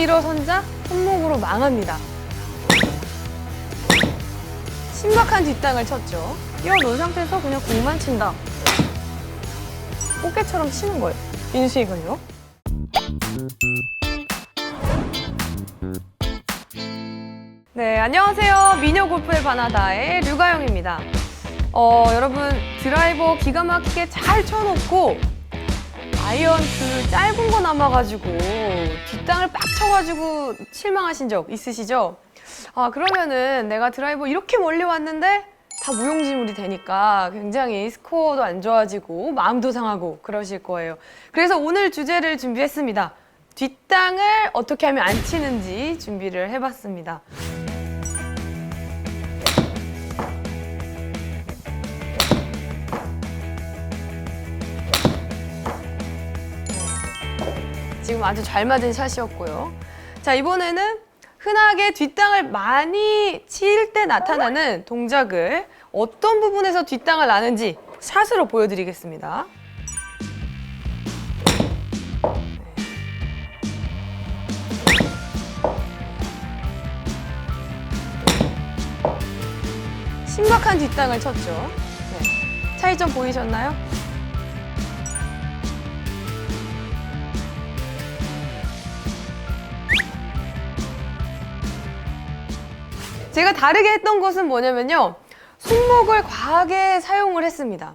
일어선 자 손목으로 망합니다. 심각한 뒷땅을 쳤죠. 뛰어놓은 상태에서 그냥 공만 친다. 꽃게처럼 치는 거예요. 인스윙을요. 네, 안녕하세요. 미녀 골프의 바나다의 류가영입니다. 어, 여러분, 드라이버 기가 막히게 잘 쳐놓고, 아이언 그 짧은 거 남아가지고, 뒷땅을 빡 쳐가지고 실망하신 적 있으시죠? 아, 그러면은 내가 드라이버 이렇게 멀리 왔는데, 다 무용지물이 되니까 굉장히 스코어도 안 좋아지고, 마음도 상하고 그러실 거예요. 그래서 오늘 주제를 준비했습니다. 뒷땅을 어떻게 하면 안 치는지 준비를 해봤습니다. 지금 아주 잘 맞은 샷이었고요. 자, 이번에는 흔하게 뒷땅을 많이 칠 때 나타나는 동작을 어떤 부분에서 뒷땅을 나는지 샷으로 보여드리겠습니다. 심각한 뒷땅을 쳤죠. 네. 차이점 보이셨나요? 제가 다르게 했던 것은 뭐냐면요. 손목을 과하게 사용을 했습니다.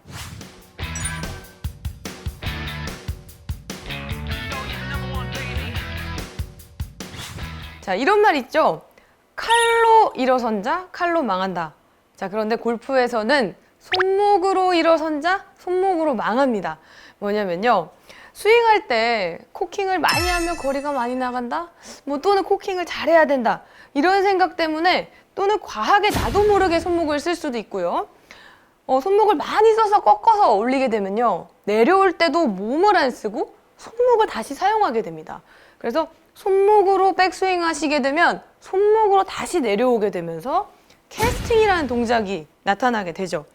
자, 이런 말 있죠? 칼로 일어선 자, 칼로 망한다. 자, 그런데 골프에서는 손목으로 일어선 자, 손목으로 망합니다. 뭐냐면요. 스윙할 때 코킹을 많이 하면 거리가 많이 나간다? 뭐 또는 코킹을 잘해야 된다. 이런 생각 때문에 또는 과하게 나도 모르게 손목을 쓸 수도 있고요. 어, 손목을 많이 써서 꺾어서 올리게 되면요. 내려올 때도 몸을 안 쓰고 손목을 다시 사용하게 됩니다. 그래서 손목으로 백스윙 하시게 되면 손목으로 다시 내려오게 되면서 캐스팅이라는 동작이 나타나게 되죠.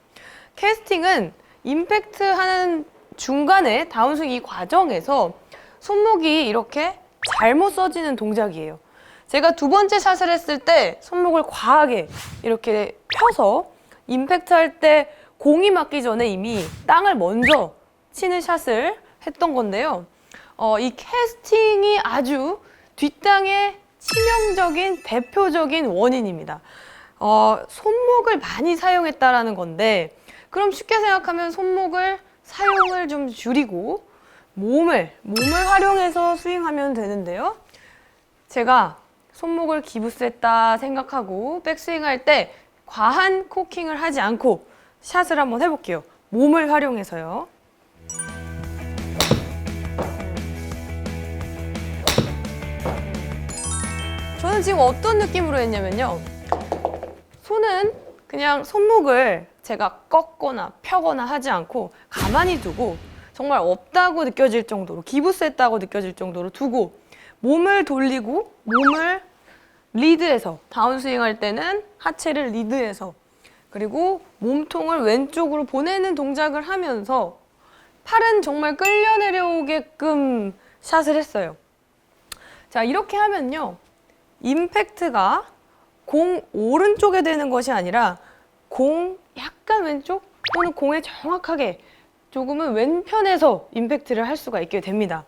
캐스팅은 임팩트 하는 중간에 다운스윙 이 과정에서 손목이 이렇게 잘못 써지는 동작이에요. 제가 두 번째 샷을 했을 때 손목을 과하게 이렇게 펴서 임팩트 할 때 공이 맞기 전에 이미 땅을 먼저 치는 샷을 했던 건데요. 어, 이 캐스팅이 아주 뒷땅의 치명적인 대표적인 원인입니다. 어, 손목을 많이 사용했다라는 건데, 그럼 쉽게 생각하면 손목을 사용을 좀 줄이고 몸을 몸을 활용해서 스윙하면 되는데요. 제가 손목을 기부했다 생각하고 백스윙 할 때 과한 코킹을 하지 않고 샷을 한번 해볼게요. 몸을 활용해서요. 저는 지금 어떤 느낌으로 했냐면요. 손은 그냥 손목을 제가 꺾거나 펴거나 하지 않고 가만히 두고 정말 없다고 느껴질 정도로 기부했다고 느껴질 정도로 두고 몸을 돌리고 몸을 리드해서 다운스윙 할 때는 하체를 리드해서 그리고 몸통을 왼쪽으로 보내는 동작을 하면서 팔은 정말 끌려 내려오게끔 샷을 했어요. 자, 이렇게 하면요. 임팩트가 공 오른쪽에 되는 것이 아니라 공 약간 왼쪽 또는 공에 정확하게 조금은 왼편에서 임팩트를 할 수가 있게 됩니다.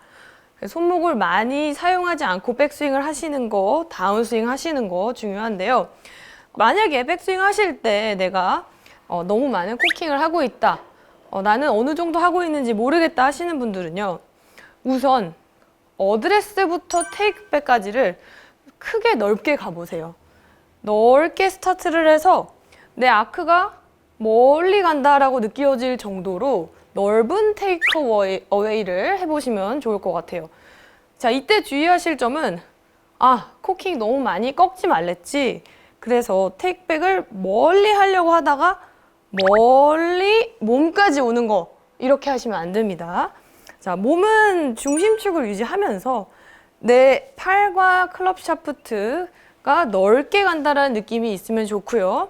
손목을 많이 사용하지 않고 백스윙을 하시는 거, 다운스윙 하시는 거 중요한데요. 만약에 백스윙 하실 때 내가 어, 너무 많은 코킹을 하고 있다. 어, 나는 어느 정도 하고 있는지 모르겠다 하시는 분들은요. 우선 어드레스부터 테이크백까지를 크게 넓게 가보세요. 넓게 스타트를 해서 내 아크가 멀리 간다라고 느껴질 정도로 넓은 테이크 어웨이를 해보시면 좋을 것 같아요. 자, 이때 주의하실 점은 아, 코킹 너무 많이 꺾지 말랬지. 그래서 테이크백을 멀리 하려고 하다가 멀리 몸까지 오는 거 이렇게 하시면 안 됩니다. 자, 몸은 중심축을 유지하면서 내 팔과 클럽 샤프트가 넓게 간다라는 느낌이 있으면 좋고요.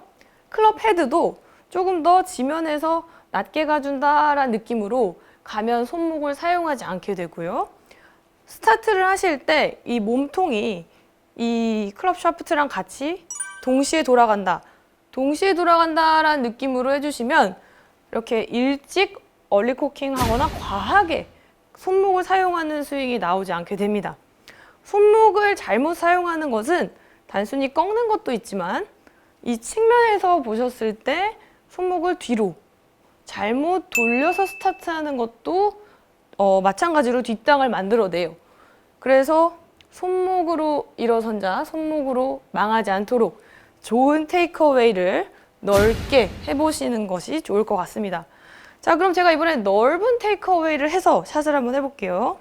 클럽 헤드도 조금 더 지면에서 낮게 가준다라는 느낌으로 가면 손목을 사용하지 않게 되고요. 스타트를 하실 때 이 몸통이 이 클럽 샤프트랑 같이 동시에 돌아간다. 동시에 돌아간다라는 느낌으로 해주시면 이렇게 일찍 얼리 코킹 하거나 과하게 손목을 사용하는 스윙이 나오지 않게 됩니다. 손목을 잘못 사용하는 것은 단순히 꺾는 것도 있지만 이 측면에서 보셨을 때 손목을 뒤로 잘못 돌려서 스타트하는 것도 어, 마찬가지로 뒷땅을 만들어내요. 그래서 손목으로 일어선 자, 손목으로 망하지 않도록 좋은 테이크어웨이를 넓게 해보시는 것이 좋을 것 같습니다. 자, 그럼 제가 이번엔 넓은 테이크어웨이를 해서 샷을 한번 해볼게요.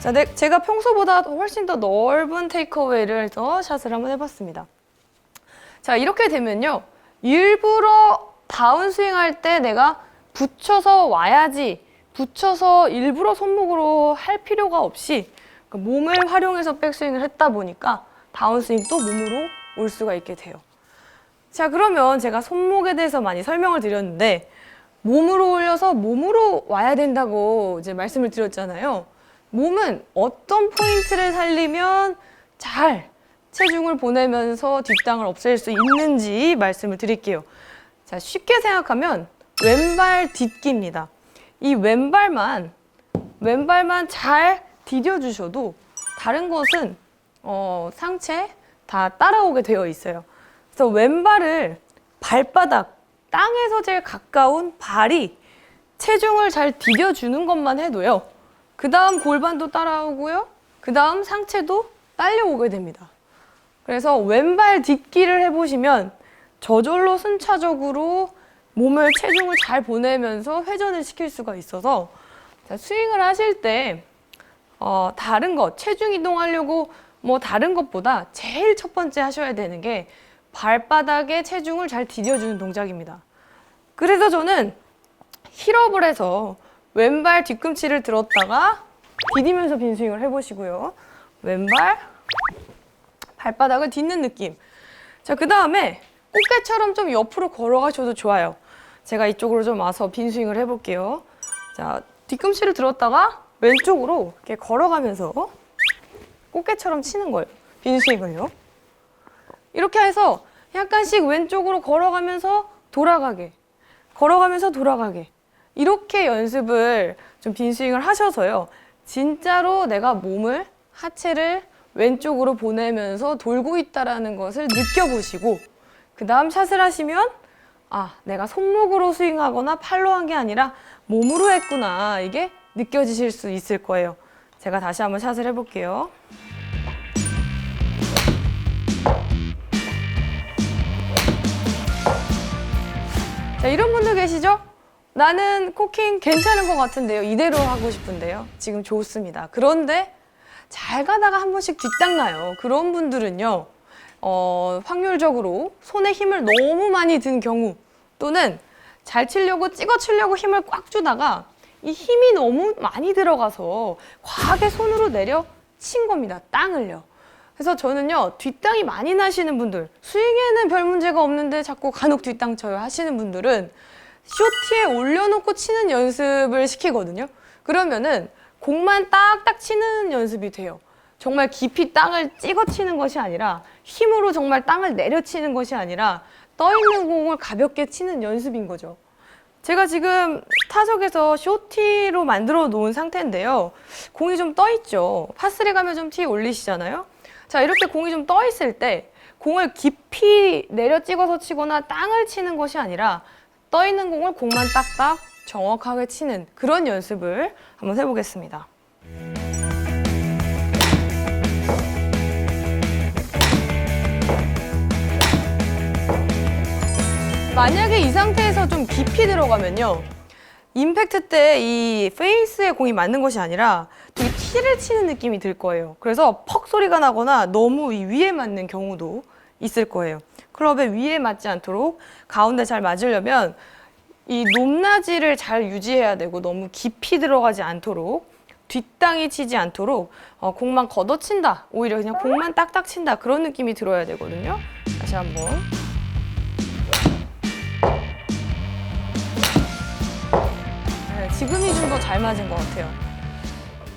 자, 네, 제가 평소보다 훨씬 더 넓은 테이크어웨이를 해서 샷을 한번 해봤습니다. 자, 이렇게 되면요. 일부러 다운 스윙 할 때 내가 붙여서 와야지, 붙여서 일부러 손목으로 할 필요가 없이 그 몸을 활용해서 백스윙을 했다 보니까 다운 스윙도 몸으로 올 수가 있게 돼요. 자, 그러면 제가 손목에 대해서 많이 설명을 드렸는데 몸으로 올려서 몸으로 와야 된다고 이제 말씀을 드렸잖아요. 몸은 어떤 포인트를 살리면 잘 체중을 보내면서 뒷땅을 없앨 수 있는지 말씀을 드릴게요. 자, 쉽게 생각하면 왼발 뒷기입니다. 이 왼발만 왼발만 잘 디뎌 주셔도 다른 것은 어, 상체 다 따라오게 되어 있어요. 그래서 왼발을 발바닥 땅에서 제일 가까운 발이 체중을 잘 디뎌 주는 것만 해도요. 그 다음 골반도 따라오고요. 그 다음 상체도 딸려오게 됩니다. 그래서 왼발 뒷기를 해보시면 저절로 순차적으로 몸을 체중을 잘 보내면서 회전을 시킬 수가 있어서 자, 스윙을 하실 때 어, 다른 것, 체중 이동하려고 뭐 다른 것보다 제일 첫 번째 하셔야 되는 게 발바닥에 체중을 잘 디뎌주는 동작입니다. 그래서 저는 힐업을 해서 왼발 뒤꿈치를 들었다가 디디면서 빈스윙을 해보시고요. 왼발, 발바닥을 딛는 느낌. 자, 그 다음에 꽃게처럼 좀 옆으로 걸어가셔도 좋아요. 제가 이쪽으로 좀 와서 빈스윙을 해볼게요. 자, 뒤꿈치를 들었다가 왼쪽으로 이렇게 걸어가면서 꽃게처럼 치는 거예요. 빈스윙을요. 이렇게 해서 약간씩 왼쪽으로 걸어가면서 돌아가게. 걸어가면서 돌아가게. 이렇게 연습을 좀 빈스윙을 하셔서요. 진짜로 내가 몸을, 하체를 왼쪽으로 보내면서 돌고 있다라는 것을 느껴보시고, 그 다음 샷을 하시면, 아, 내가 손목으로 스윙하거나 팔로 한 게 아니라 몸으로 했구나. 이게 느껴지실 수 있을 거예요. 제가 다시 한번 샷을 해볼게요. 자, 이런 분들 계시죠? 나는 코킹 괜찮은 것 같은데요. 이대로 하고 싶은데요. 지금 좋습니다. 그런데 잘 가다가 한 번씩 뒷땅 나요. 그런 분들은요, 어, 확률적으로 손에 힘을 너무 많이 든 경우 또는 잘 치려고 찍어 치려고 힘을 꽉 주다가 이 힘이 너무 많이 들어가서 과하게 손으로 내려 친 겁니다. 땅을요. 그래서 저는요, 뒷땅이 많이 나시는 분들, 스윙에는 별 문제가 없는데 자꾸 간혹 뒷땅 쳐요 하시는 분들은 쇼티에 올려놓고 치는 연습을 시키거든요. 그러면은 공만 딱딱 치는 연습이 돼요. 정말 깊이 땅을 찍어 치는 것이 아니라 힘으로 정말 땅을 내려 치는 것이 아니라 떠 있는 공을 가볍게 치는 연습인 거죠. 제가 지금 타석에서 쇼티로 만들어 놓은 상태인데요. 공이 좀 떠 있죠. 파스리 가면 좀 티 올리시잖아요. 자, 이렇게 공이 좀 떠 있을 때 공을 깊이 내려 찍어서 치거나 땅을 치는 것이 아니라 떠 있는 공을 공만 딱딱 정확하게 치는 그런 연습을 한번 해보겠습니다. 만약에 이 상태에서 좀 깊이 들어가면요. 임팩트 때 이 페이스에 공이 맞는 것이 아니라 되게 티를 치는 느낌이 들 거예요. 그래서 퍽 소리가 나거나 너무 이 위에 맞는 경우도 있을 거예요. 클럽의 위에 맞지 않도록 가운데 잘 맞으려면 이 높낮이를 잘 유지해야 되고 너무 깊이 들어가지 않도록 뒷땅이 치지 않도록 어, 공만 걷어친다. 오히려 그냥 공만 딱딱 친다. 그런 느낌이 들어야 되거든요. 다시 한번. 네, 지금이 좀 더 잘 맞은 것 같아요.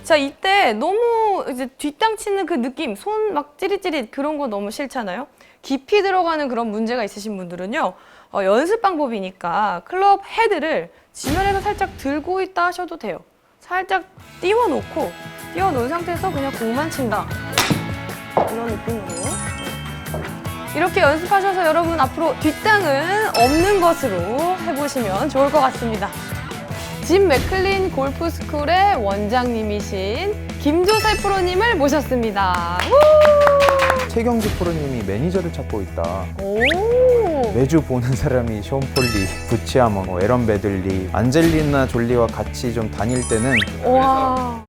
자, 이때 너무 이제 뒷땅 치는 그 느낌, 손 막 찌릿찌릿 그런 거 너무 싫잖아요. 깊이 들어가는 그런 문제가 있으신 분들은요, 어, 연습 방법이니까 클럽 헤드를 지면에서 살짝 들고 있다 하셔도 돼요. 살짝 띄워놓고, 띄워놓은 상태에서 그냥 공만 친다. 이런 느낌으로. 이렇게 연습하셔서 여러분 앞으로 뒷땅은 없는 것으로 해보시면 좋을 것 같습니다. 짐 맥클린 골프 스쿨의 원장님이신 김조세 프로님을 모셨습니다. 최경주 프로님이 매니저를 찾고 있다. 오. 매주 보는 사람이 션 폴리, 부치아머, 뭐 에런 베들리, 안젤리나 졸리와 같이 좀 다닐 때는 와.